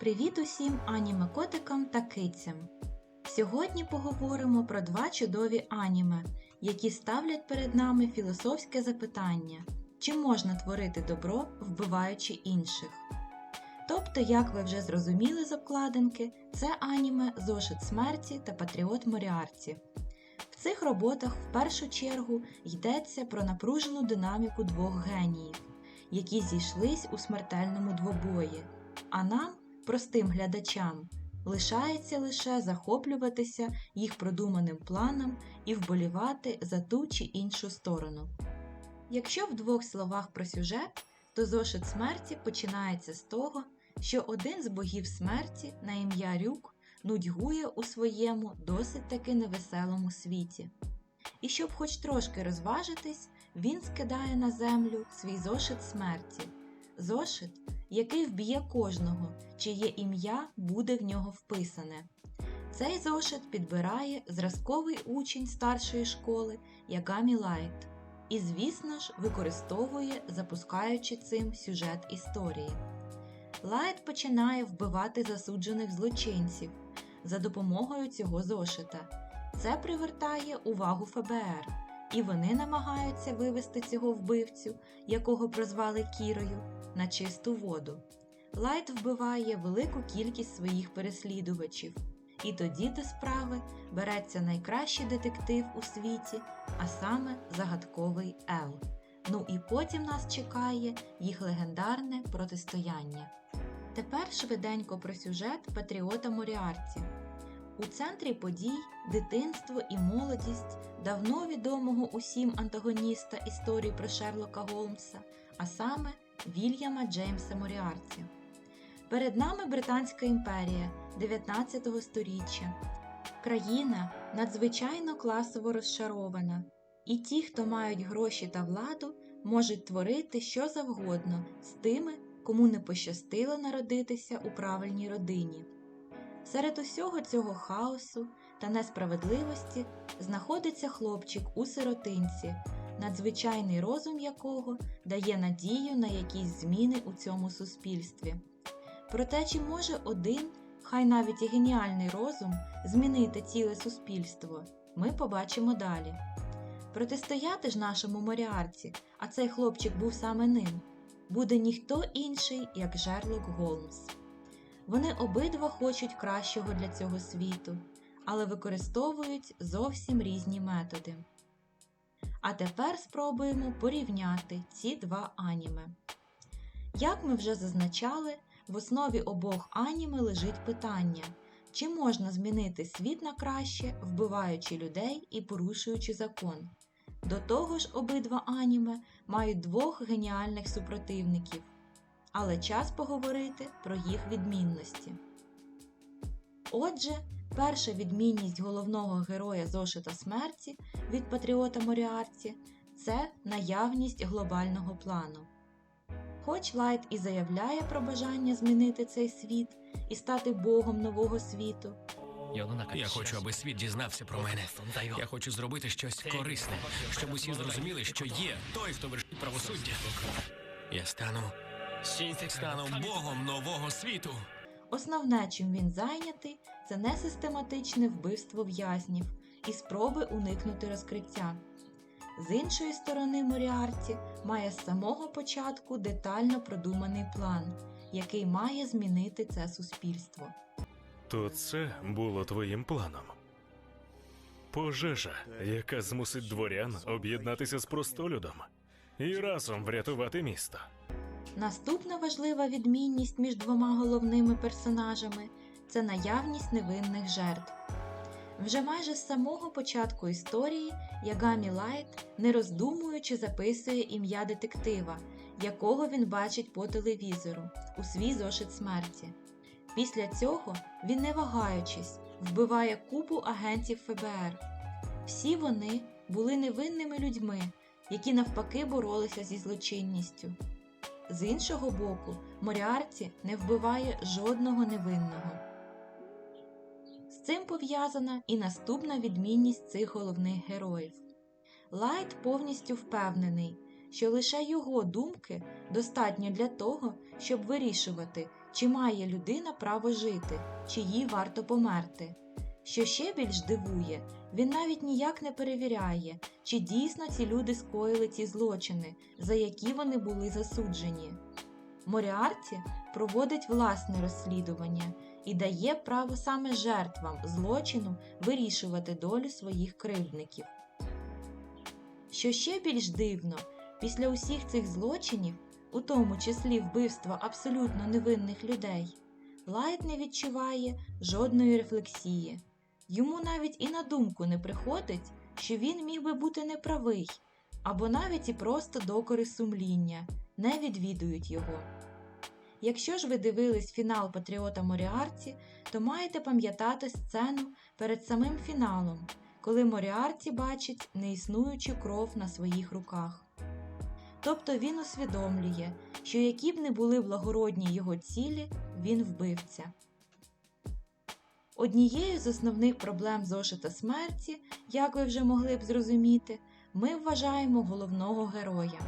Привіт усім аніме-котикам та кицям! Сьогодні поговоримо про два чудові аніме, які ставлять перед нами філософське запитання: чи можна творити добро, вбиваючи інших? Тобто, як ви вже зрозуміли з обкладинки, це аніме Зошит смерті та Патріот Моріарті. В цих роботах в першу чергу йдеться про напружену динаміку двох геніїв, які зійшлись у смертельному двобої. А нам, простим глядачам, лишається лише захоплюватися їх продуманим планом і вболівати за ту чи іншу сторону. Якщо в двох словах про сюжет, то зошит смерті починається з того, що один з богів смерті на ім'я Рюк нудьгує у своєму досить таки невеселому світі. І щоб хоч трошки розважитись, він скидає на землю свій зошит смерті. Зошит, який вб'є кожного, чиє ім'я буде в нього вписане. Цей зошит підбирає зразковий учень старшої школи Ягамі Лайт і, звісно ж, використовує, запускаючи цим сюжет історії. Лайт починає вбивати засуджених злочинців за допомогою цього зошита. Це привертає увагу ФБР, і вони намагаються вивести цього вбивцю, якого прозвали Кірою, на чисту воду. Лайт вбиває велику кількість своїх переслідувачів, і тоді до справи береться найкращий детектив у світі, а саме загадковий Ел. Ну і потім нас чекає їх легендарне протистояння. Тепер швиденько про сюжет Патріота Моріарті. У центрі подій дитинство і молодість давно відомого усім антагоніста історії про Шерлока Голмса, а саме Вільяма Джеймса Моріарті. Перед нами Британська імперія 19 століття. Країна надзвичайно класово розшарована, і ті, хто мають гроші та владу, можуть творити що завгодно з тими, кому не пощастило народитися у правильній родині. Серед усього цього хаосу та несправедливості знаходиться хлопчик у сиротинці, надзвичайний розум якого дає надію на якісь зміни у цьому суспільстві. Проте, чи може один, хай навіть і геніальний розум, змінити ціле суспільство, ми побачимо далі. Протистояти ж нашому моріарці, а цей хлопчик був саме ним, буде ніхто інший, як Жерлок Голмс. Вони обидва хочуть кращого для цього світу, але використовують зовсім різні методи. А тепер спробуємо порівняти ці два аніме. Як ми вже зазначали, в основі обох аніме лежить питання, чи можна змінити світ на краще, вбиваючи людей і порушуючи закон. До того ж, обидва аніме мають двох геніальних супротивників але час поговорити про їх відмінності. Отже, перша відмінність головного героя зошита смерті від Патріота Моріарті це наявність глобального плану. Хоч Лайт і заявляє про бажання змінити цей світ і стати богом нового світу, Я хочу, аби світ дізнався про мене. Я хочу зробити щось корисне, щоб усі зрозуміли, що є той, хто вершить правосуддя. Я стану стану богом нового світу. Основне, чим він зайнятий, це несистематичне вбивство в'язнів і спроби уникнути розкриття. З іншої сторони, Моріарті має з самого початку детально продуманий план, який має змінити це суспільство. То це було твоїм планом. Пожежа, яка змусить дворян об'єднатися з простолюдом і разом врятувати місто. Наступна важлива відмінність між двома головними персонажами це наявність невинних жертв. Вже майже з самого початку історії Ягамі Лайт, не роздумуючи, записує ім'я детектива, якого він бачить по телевізору у свій зошит смерті. Після цього він, не вагаючись, вбиває купу агентів ФБР. Всі вони були невинними людьми, які навпаки боролися зі злочинністю. З іншого боку, Моріарті не вбиває жодного невинного. З цим пов'язана і наступна відмінність цих головних героїв. Лайт повністю впевнений, що лише його думки достатньо для того, щоб вирішувати, чи має людина право жити, чи їй варто померти. Що ще більш дивує, він навіть ніяк не перевіряє, чи дійсно ці люди скоїли ці злочини, за які вони були засуджені. Моріарті проводить власне розслідування і дає право саме жертвам злочину вирішувати долю своїх кривдників. Що ще більш дивно, після усіх цих злочинів, у тому числі вбивства абсолютно невинних людей, Лайт не відчуває жодної рефлексії. Йому навіть і на думку не приходить, що він міг би бути неправий, або навіть і просто докори сумління, не відвідують його. Якщо ж ви дивились фінал Патріота Моріарті, то маєте пам'ятати сцену перед самим фіналом, коли Моріарті бачить неіснуючу кров на своїх руках. Тобто він усвідомлює, що які б не були благородні його цілі, він вбивця. Однією з основних проблем зошита смерті, як ви вже могли б зрозуміти, ми вважаємо головного героя.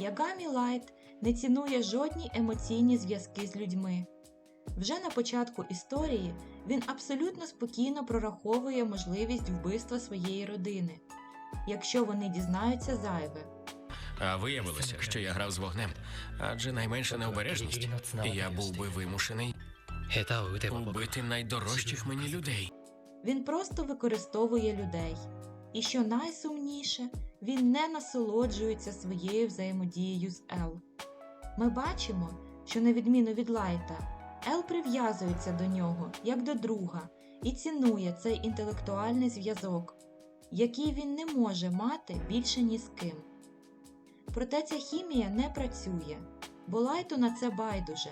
Ягамі Лайт не цінує жодні емоційні зв'язки з людьми. Вже на початку історії він абсолютно спокійно прораховує можливість вбивства своєї родини, якщо вони дізнаються зайве. А виявилося, що я грав з вогнем, адже найменша необережність, і я був би вимушений убити найдорожчих мені людей. Він просто використовує людей. І що найсумніше, він не насолоджується своєю взаємодією з Ел. Ми бачимо, що на відміну від Лайта, Ел прив'язується до нього як до друга і цінує цей інтелектуальний зв'язок, який він не може мати більше ні з ким. Проте ця хімія не працює, бо Лайту на це байдуже.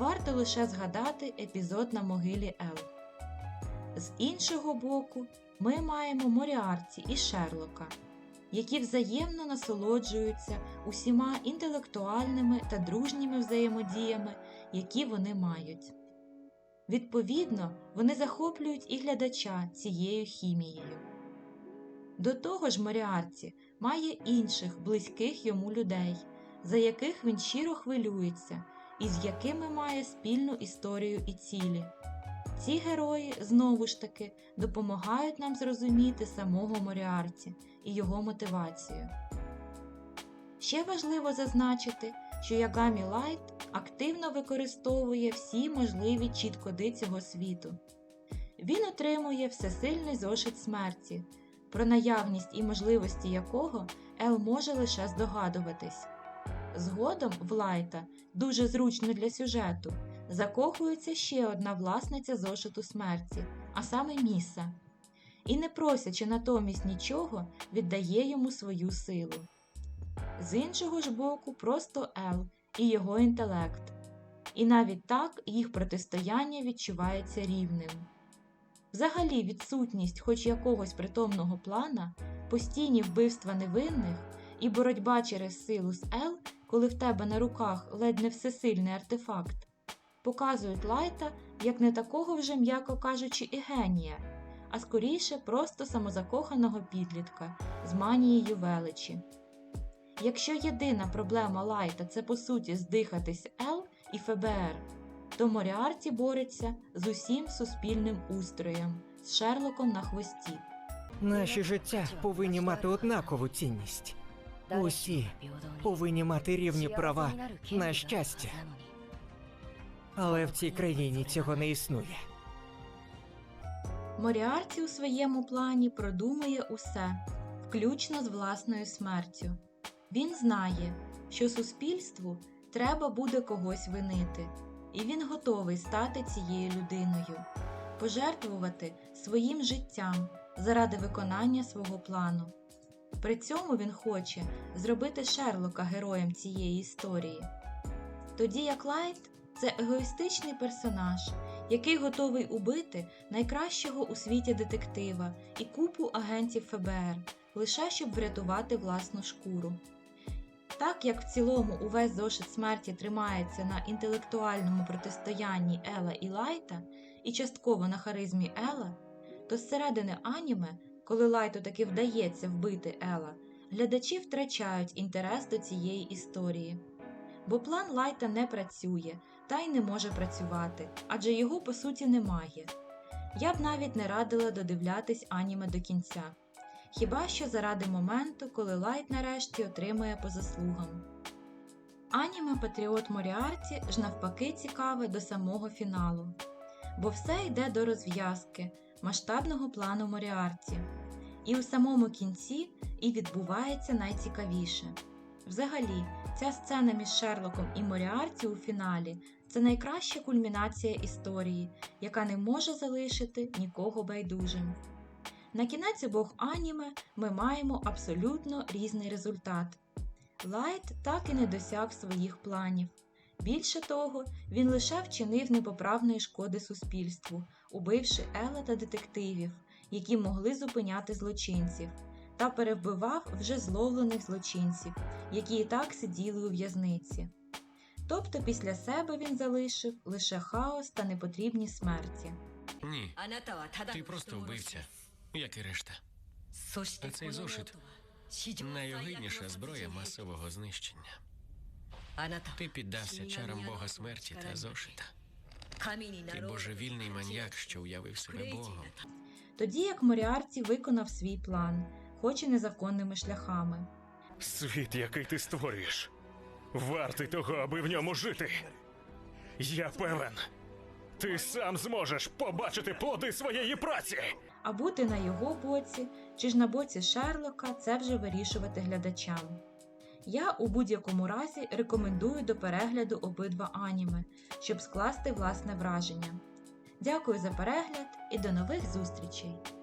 Варто лише згадати епізод на могилі Ел. З іншого боку, ми маємо Моріарті і Шерлока, які взаємно насолоджуються усіма інтелектуальними та дружніми взаємодіями, які вони мають. Відповідно, вони захоплюють і глядача цією хімією. До того ж, Моріарті має інших близьких йому людей, за яких він щиро хвилюється і з якими має спільну історію і цілі. Ці герої знову ж таки допомагають нам зрозуміти самого Моріарті і його мотивацію. Ще важливо зазначити, що Ягамі Лайт активно використовує всі можливі чіткоди цього світу. Він отримує всесильний зошит смерті, про наявність і можливості якого Ел може лише здогадуватись. Згодом в Лайта, дуже зручно для сюжету, закохується ще одна власниця зошиту смерті, а саме Міса, і, не просячи натомість нічого, віддає йому свою силу. З іншого ж боку, просто Ел і його інтелект, і навіть так їх протистояння відчувається рівним. Взагалі, відсутність хоч якогось притомного плана, постійні вбивства невинних і боротьба через силу з Ел, коли в тебе на руках ледь не всесильний артефакт, показують Лайта як не такого вже, м'яко кажучи, і генія, а скоріше просто самозакоханого підлітка з манією величі. Якщо єдина проблема Лайта це по суті здихатись Ел і ФБР, то Моріарті бореться з усім суспільним устроєм, з Шерлоком на хвості. Наші життя повинні мати однакову цінність. Усі повинні мати рівні права на щастя. Але в цій країні цього не існує. Моріарті у своєму плані продумує усе, включно з власною смертю. Він знає, що суспільству треба буде когось винити, і він готовий стати цією людиною, пожертвувати своїм життям заради виконання свого плану. При цьому він хоче зробити Шерлока героєм цієї історії. Тоді як Лайт це егоїстичний персонаж, який готовий убити найкращого у світі детектива і купу агентів ФБР, лише щоб врятувати власну шкуру. Так як в цілому увесь зошит смерті тримається на інтелектуальному протистоянні Ела і Лайта, і частково на харизмі Ела, то зсередини аніме, коли Лайту таки вдається вбити Ела, глядачі втрачають інтерес до цієї історії. Бо план Лайта не працює, та й не може працювати, адже його по суті немає. Я б навіть не радила додивлятись аніме до кінця. Хіба що заради моменту, коли Лайт нарешті отримує по заслугам. Аніме Патріот Моріарті ж навпаки цікаве до самого фіналу, бо все йде до розв'язки масштабного плану Моріарті. І у самому кінці і відбувається найцікавіше. Взагалі, ця сцена між Шерлоком і Моріарті у фіналі це найкраща кульмінація історії, яка не може залишити нікого байдужим. На кінець обох аніме ми маємо абсолютно різний результат. Лайт так і не досяг своїх планів. Більше того, він лише вчинив непоправної шкоди суспільству, убивши Ела та детективів, які могли зупиняти злочинців, та перевбивав вже зловлених злочинців, які і так сиділи у в'язниці. Тобто після себе він залишив лише хаос та непотрібні смерті. Ні, Ти просто вбивця, як і решта. А цей зошит Найогидніша зброя масового знищення. Ти піддався чарам Бога смерті та зошита. І божевільний маньяк, що уявив себе Богом. Тоді як Моріарті виконав свій план, хоч і незаконними шляхами. Світ, який ти створюєш, вартий того, аби в ньому жити. Я певен, ти сам зможеш побачити плоди своєї праці. А бути на його боці чи ж на боці Шерлока це вже вирішувати глядачам. Я у будь-якому разі рекомендую до перегляду обидва аніме, щоб скласти власне враження. Дякую за перегляд і до нових зустрічей!